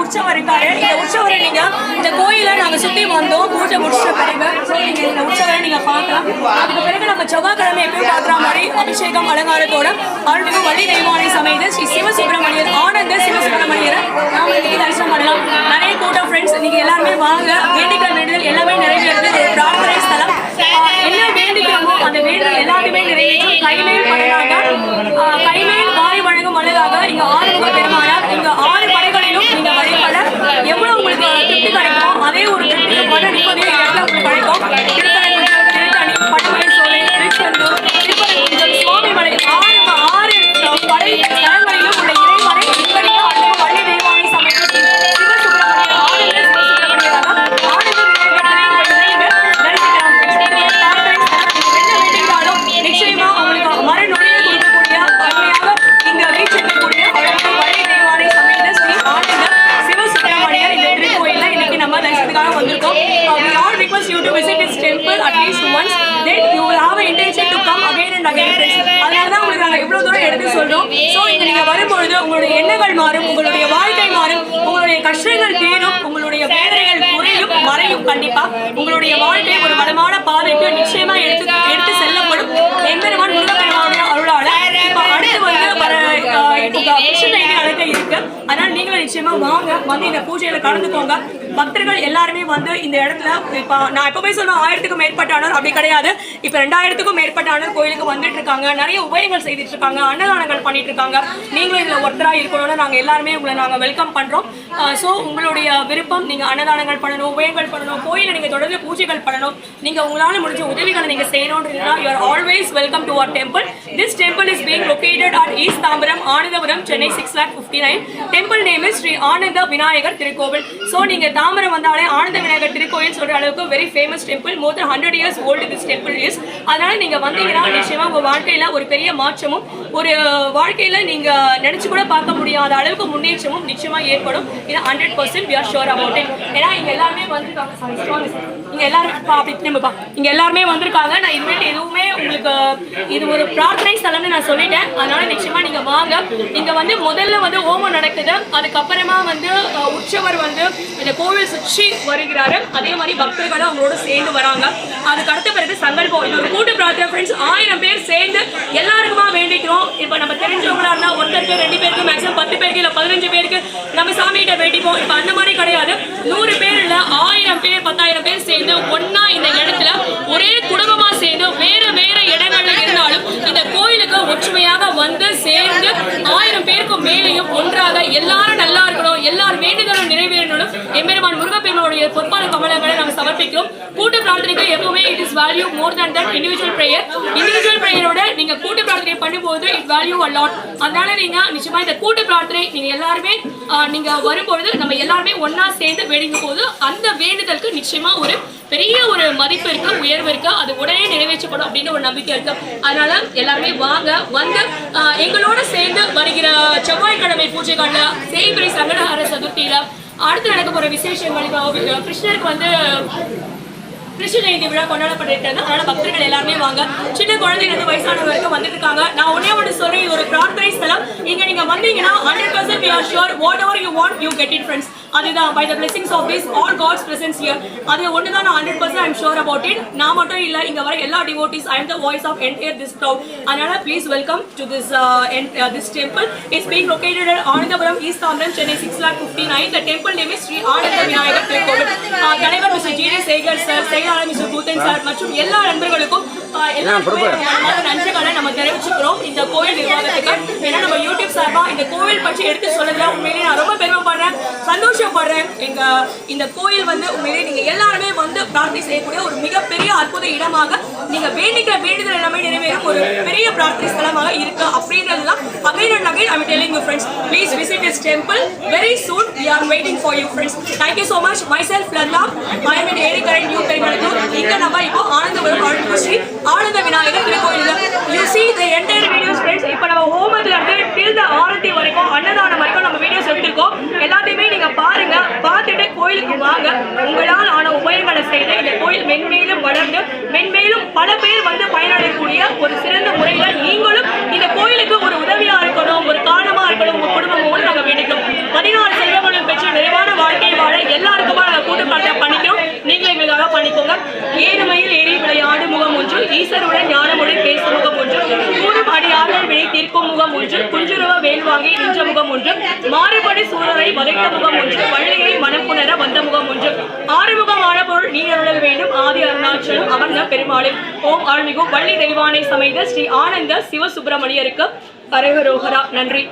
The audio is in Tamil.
உற்சவர் இருக்காரு இந்த உற்சவரை நீங்க இந்த கோயில நாங்க சுத்தி வந்தோம் பூஜை முடிச்ச பிறகு so நீங்க இந்த உற்சவரை நீங்க பார்க்கலாம் அதுக்கு பிறகு நம்ம செவ்வாய்க்கிழமை எப்பயும் பாக்குற மாதிரி அபிஷேகம் அலங்காரத்தோட அருள்மிகு வள்ளி தெய்வானை சமைத்து ஸ்ரீ சிவசுப்பிரமணியர் ஆனந்த சிவசுப்பிரமணியரை நாம இன்னைக்கு தரிசனம் பண்ணலாம் நிறைய கூட்டம் ஃப்ரெண்ட்ஸ் நீங்க எல்லாருமே வாங்க வேண்டிக்கிற வேண்டுதல் எல்லாமே நிறைவேறுது பிரார்த்தனை ஸ்தலம் என்ன வேண்டிக்கிறோமோ அந்த வேண்டுதல் எல்லாத்தையுமே நிறைவேற்றும் கைமேல் கைமேல் வாய் மனதாக நீங்க இங்க ஆறுமுக பெருமானால் நீங்க ஆறு படைகளிலும் நீங்க வழிபட எவ்வளவு உங்களுக்கு திருப்தி கிடைக்கும் அதே ஒரு திருப்தி மன நிம்மதியை இடத்துல உங்களுக்கு கிடைக்கும் இன்னைக்கு வந்திருக்கோம். Uh, we all all you to visit is temple at least once then you will have intention to come again and again அதனால தான் உங்களுக்கு நாங்கள் இவ்வளவு தூரம் எடுத்து சொல்றோம். சோ இங்கே நீங்க வரும்பொழுது உங்களுடைய எண்ணங்கள் மாறும் உங்களுடைய வாழ்க்கை மாறும் உங்களுடைய கஷ்டங்கள் தீரும் உங்களுடைய வேதனைகள் குறையும் மறையும் கண்டிப்பா. உங்களுடைய வாழ்க்கை ஒரு வளமான பாதைக்கு நிச்சயமா எடுத்து எடுத்து செல்லப்படும். எம்பெருமான் முருகப்பெருமானுடைய கிருஷ்ண நடக்க இருக்கு. அதனால நீங்களும் நிச்சயமா வாங்க வந்து இந்த பூஜையில கலந்துக்கோங்க. பக்தர்கள் எல்லாருமே வந்து இந்த இடத்துல இப்ப நான் எப்பவுமே சொல்லுவேன் ஆயிரத்துக்கும் மேற்பட்டானோர் அப்படி கிடையாது. இப்ப ரெண்டாயிரத்துக்கும் மேற்பட்டானோர் கோயிலுக்கு வந்துட்டு இருக்காங்க. நிறைய உபயங்கள் செய்துட்டு இருக்காங்க. அன்னதானங்கள் பண்ணிட்டு இருக்காங்க. நீங்களும் இதுல ஒருத்தரா இருக்கணும்னு நாங்க எல்லாருமே உங்களை நாங்க வெல்கம் பண்றோம். ஸோ உங்களுடைய விருப்பம் நீங்க அன்னதானங்கள் பண்ணணும் உபயங்கள் பண்ணணும் கோயில நீங்க தொடர்ந்து பூஜைகள் பண்ணணும். நீங்க உங்களால முடிஞ்ச உதவிகளை நீங்க செய்யணும்ன்றதுனா you are always welcome to our temple this temple is located at east Tambaram Anandapuram Chennai six lakh fifty nine temple name is Sri Ananda Vinayagar Thirukovil so நீங்க தாம்பரம் வந்தாலே ஆனந்த விநாயகர் திருக்கோவில் சொல்ற அளவுக்கு very famous temple more than hundred years old this temple is அதனால நீங்க வந்தீங்கன்னா நிச்சயமா உங்க வாழ்க்கையில ஒரு பெரிய மாற்றமும் ஒரு வாழ்க்கையில நீங்க நினைச்சு கூட பார்க்க முடியாத அளவுக்கு முன்னேற்றமும் நிச்சயமா ஏற்படும். இது hundred percent we are sure about it ஏன்னா இங்க எல்லாருமே வந்திருக்காங்க. சாரி ஸ்ட்ராங் இங்க எல்லாரும் பா, அப்படி திரும்பப்பா இங்க எல்லாருமே வந்திருக்காங்க. நான் இனிமேல் எதுவுமே உங்களுக்கு இது ஒரு பிரார்த்தனை ஸ்தலம்னு நான் சொல்லிட்டேன். அதனால நிச்சயமா நீங்க வாங்க. இங்க வந்து முதல்ல வந்து ஹோமம் நடக்குது. அதுக்கப்புறமா வந்து உற்சவர் வந்து இந்த கோவில் சுற்றி வருகிறாரு. அதே மாதிரி பக்தர்களும் அவங்களோட சேர்ந்து வராங்க. அதுக்கு அடுத்த பிறகு சங்கல்பம். இது ஒரு கூட்டு பிரார்த்தனை ஃப்ரெண்ட்ஸ் ஆயிரம் பேர் சேர்ந்து எல்லாருக்குமா வேண்டிக்கிறோம். இப்போ நம்ம தெரிஞ்சவங்களா இருந்தா ஒருத்தருக்கு ரெண்டு பேருக்கு மேக்ஸிமம் பத்து பேருக்கு இல்ல பதினஞ்சு பேருக்கு நம்ம சாமிகிட்ட வேண்டிப்போம். இப்போ அந்த மாதிரி கிடையாது. நூறு பேர் இல்ல ஆயிரம் பேர் பத்தாயிரம் பேர் சேர்ந்து ஒண்ணா இந்த இடத்துல ஒரே குடும்பமா சேர்ந்து வேற வேற இடங்கள்ல இருந்தாலும் இந்த கோயிலுக்கு ஒற்றுமையாக வந்து சேர்ந்து ஆயிரம் பேருக்கு மேலேயும் ஒன்றாக எல்லாரும் முருகப்பெருமானுடைய பொற்பால கமலங்களை நம்ம சமர்ப்பிக்கிறோம். கூட்டு பிரார்த்தனைக்கு எப்பவுமே it is value more than that individual prayer individual ப்ரேயரோட நீங்க கூட்டு பிரார்த்தனை பண்ணும்போது இட் வேல்யூ அலாட் அதனால நீங்க நிச்சயமா இந்த கூட்டு பிரார்த்தனை நீங்க எல்லாருமே நீங்க வரும்பொழுது நம்ம எல்லாருமே ஒன்னா சேர்ந்து வேடிக்கும் போது அந்த வேண்டுதலுக்கு நிச்சயமா ஒரு பெரிய ஒரு மதிப்பு இருக்கு உயர்வு இருக்கு. அது உடனே நிறைவேற்றப்படும் அப்படின்னு ஒரு நம்பிக்கை இருக்கு. அதனால எல்லாருமே வாங்க வந்து எங்களோட சேர்ந்து வருகிற செவ்வாய்க்கிழமை பூஜைகள்ல செய்புரி சங்கடஹர சதுர்த்தியில அடுத்து நடக்க போற விசேஷங்கள் இப்போ கிருஷ்ணருக்கு வந்து கிருஷ்ண ஜெயந்தி விழா கொண்டாடப்பட்டு அதனால பக்தர்கள் எல்லாருமே வாங்க. சின்ன குழந்தைங்க இருந்து வயசானவங்க வரைக்கும் வந்துட்டு இருக்காங்க நான் ஒன்னே ஒன்று சொல்றேன். ஒரு பிரார்த்தனை ஸ்தலம் இங்க நீங்க வந்தீங்கன்னா hundred percent you are sure you ever you want you get friends அதுதான் by the blessings of this all gods presence அது ஒன்று தான் நான் hundred percent I'm sure about it நான் மட்டும் இல்லை இங்க வர எல்லா devotees I am the voice of entire this crowd அதனால please welcome to this this temple is being located at Anandapuram east Tambaram Chennai six lakh fifty nine the temple name Sri Ananda Vinayagar Thirukovil தலைவர் mister G T Sekar sir செயலாளர் மிஸ்டர் பூத்தன் சார் மற்றும் எல்லா நண்பர்களுக்கும் நன்றிகளை நம்ம தெரிவிச்சுக்கிறோம். இந்த கோயில் நிர்வாகத்துக்கு. ஏன்னா நம்ம யூடியூப் சார்பா இந்த கோவில் பற்றி எடுத்து சொல்றதுல உண்மையிலேயே நான் ரொம்ப பெருமைப்படுறேன். சந்தோஷப்படுறேன். எங்க இந்த கோயில் வந்து உண்மையிலேயே நீங்க எல்லாருமே வந்து பிரார்த்தனை செய்யக்கூடிய ஒரு மிகப்பெரிய அற்புத இடமாக நீங்க வேண்டிக்கிற வேண்டுதல் எல்லாமே நிறைவேறும். ஒரு பெரிய பிரார்த்தனை ஸ்தலமாக இருக்கு அப்படின்றதுதான் again and again I'm telling you friends please visit this temple very soon we are waiting for you friends. Thank you so much. Myself Lalla i am in ஏரிக்கரை நியூ பெருங்கலத்தூர் இங்க நம்ம இப்போ ஆனந்தபுரம் ஸ்ரீ ஆனந்த விநாயகர் இப்போ நம்ம ஹோமத்துல இருந்து ஆரத்தி வரைக்கும் அன்னதானம் வரைக்கும் நம்ம வீடியோஸ் எடுத்திருக்கோம். எல்லாத்தையுமே நீங்க பாருங்க. பார்த்துட்டு கோயிலுக்கு வாங்க. உங்களால் ஆன உபயோகங்களை செய்து இந்த கோயில் மென்மேலும் வளர்ந்து மென்மேலும் பல பேர் வந்து பயனடையக்கூடிய ஒரு சிறந்த முறையில நீங்களும் இந்த கோயிலுக்கு ஒரு உதவியா இருக்கணும் ஒரு காரணமா இருக்கணும் உங்க குடும்பமோடு நாங்க வேண்டிக்கிறோம் பதினாறு செல்வங்களும் பெற்று நிறைவான வாழ்க்கை வாழ எல்லாருக்குமா நாங்க கூட்டு பிரார்த்தனை பண்ணிக்கிறோம் நீங்களும் எங்களுக்காக பண்ணிக்கோங்க ஏழுமையில் ஏறி விளையாடு முகம் ஒன்று ஈசருடன் ஞானமொழி பேசும் முகம் ஒன்று கூறும் அடியார்கள் வினை தீர்க்கும் முகம் ஒன்று குஞ்சுருவ வேல் வாங்கி நின்ற முகம் ஒன்று மாறுபடி சூழலை வதைத்த முகம் ஒன்று வள்ளியை மனம் புணர வந்த முகம் ஒன்று ஆறுமுகமான பொருள் நீ அருளல் வேண்டும். ஆதி அருணாச்சலம் அமர்ந்த பெருமாளே ஓம் ஆழ்மிகு வள்ளி தெய்வானை சமைத ஸ்ரீ ஆனந்த சிவசுப்பிரமணியருக்கு அரகரோகரா நன்றி.